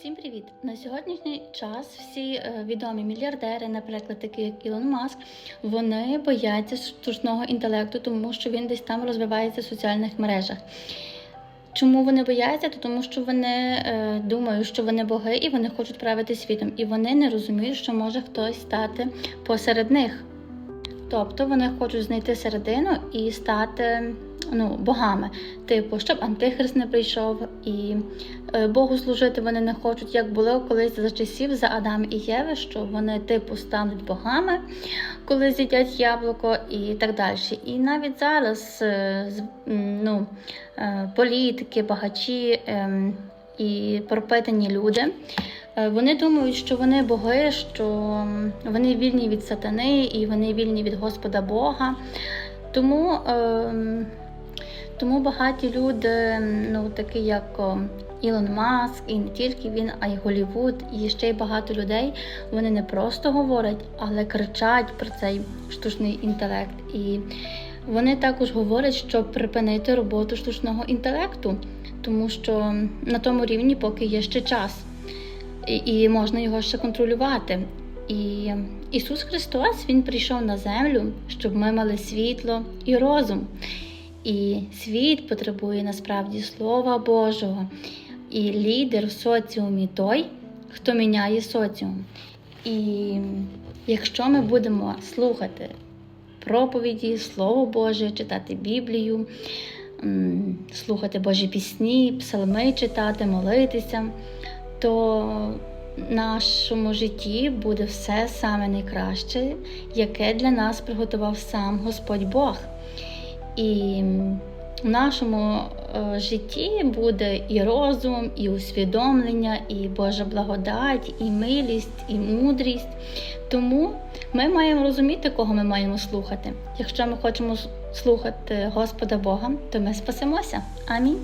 Всім привіт! На сьогоднішній час всі е, відомі мільярдери, наприклад, такі як Ілон Маск, вони бояться штучного інтелекту, тому що він десь там розвивається в соціальних мережах. Чому вони бояться? То тому що вони е, думають, що вони боги і вони хочуть правити світом, і вони не розуміють, що може хтось стати посеред них. Тобто вони хочуть знайти середину і стати ну, богами. Типу, щоб антихрист не прийшов, і е, Богу служити вони не хочуть, як було колись за часів за Адам і Єви, що вони типу стануть богами, коли з'їдять яблуко і так далі. І навіть зараз е, ну, е, політики, багачі ем, і пропитані люди. Вони думають, що вони боги, що вони вільні від сатани і вони вільні від Господа Бога. Тому, ем, тому багаті люди, ну такі як Ілон Маск, і не тільки він, а й Голівуд, і ще й багато людей. Вони не просто говорять, але кричать про цей штучний інтелект. І вони також говорять, щоб припинити роботу штучного інтелекту, тому що на тому рівні поки є ще час і, і можна його ще контролювати. І Ісус Христос Він прийшов на землю, щоб ми мали світло і розум. І світ потребує насправді Слова Божого. І лідер в соціумі той, хто міняє соціум. І якщо ми будемо слухати проповіді, Слово Боже, читати Біблію, слухати Божі пісні, псалми читати, молитися, то в нашому житті буде все саме найкраще, яке для нас приготував сам Господь Бог. І в нашому е, житті буде і розум, і усвідомлення, і Божа благодать, і милість, і мудрість. Тому ми маємо розуміти, кого ми маємо слухати. Якщо ми хочемо слухати Господа Бога, то ми спасемося. Амінь.